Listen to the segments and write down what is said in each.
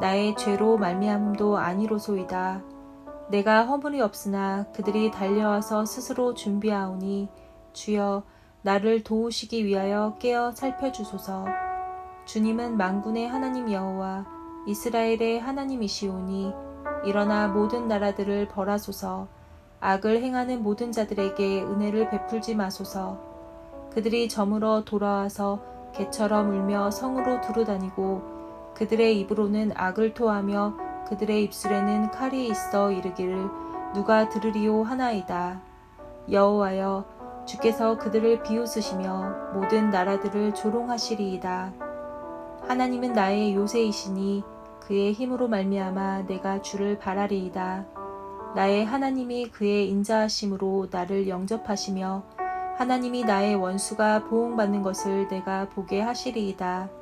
나의 죄로 말미암음도 아니로소이다. 내가 허물이 없으나 그들이 달려와서 스스로 준비하오니 주여 나를 도우시기 위하여 깨어 살펴주소서. 주님은 만군의 하나님 여호와 이스라엘의 하나님이시오니 일어나 모든 나라들을 벌하소서. 악을 행하는 모든 자들에게 은혜를 베풀지 마소서. 그들이 저물어 돌아와서 개처럼 울며 성으로 두루다니고 그들의 입으로는 악을 토하며 그들의 입술에는 칼이 있어 이르기를 누가 들으리오 하나이다. 여호와여 주께서 그들을 비웃으시며 모든 나라들을 조롱하시리이다. 하나님은 나의 요새이시니 그의 힘으로 말미암아 내가 주를 바라리이다. 나의 하나님이 그의 인자하심으로 나를 영접하시며 하나님이 나의 원수가 보응받는 것을 내가 보게 하시리이다.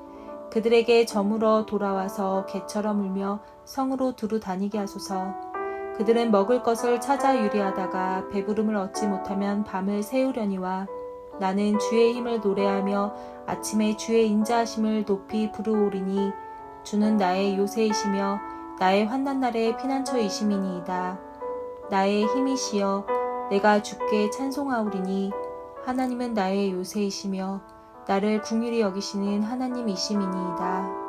그들에게 저물어 돌아와서 개처럼 울며 성으로 두루 다니게 하소서. 그들은 먹을 것을 찾아 유리하다가 배부름을 얻지 못하면 밤을 새우려니와 나는 주의 힘을 노래하며 아침에 주의 인자하심을 높이 부르오리니 주는 나의 요새이시며 나의 환난 날의 피난처이심이니이다. 나의 힘이시여 내가 주께 찬송하오리니 하나님은 나의 요새이시며 나를 궁휼히 여기시는 하나님이심이니이다.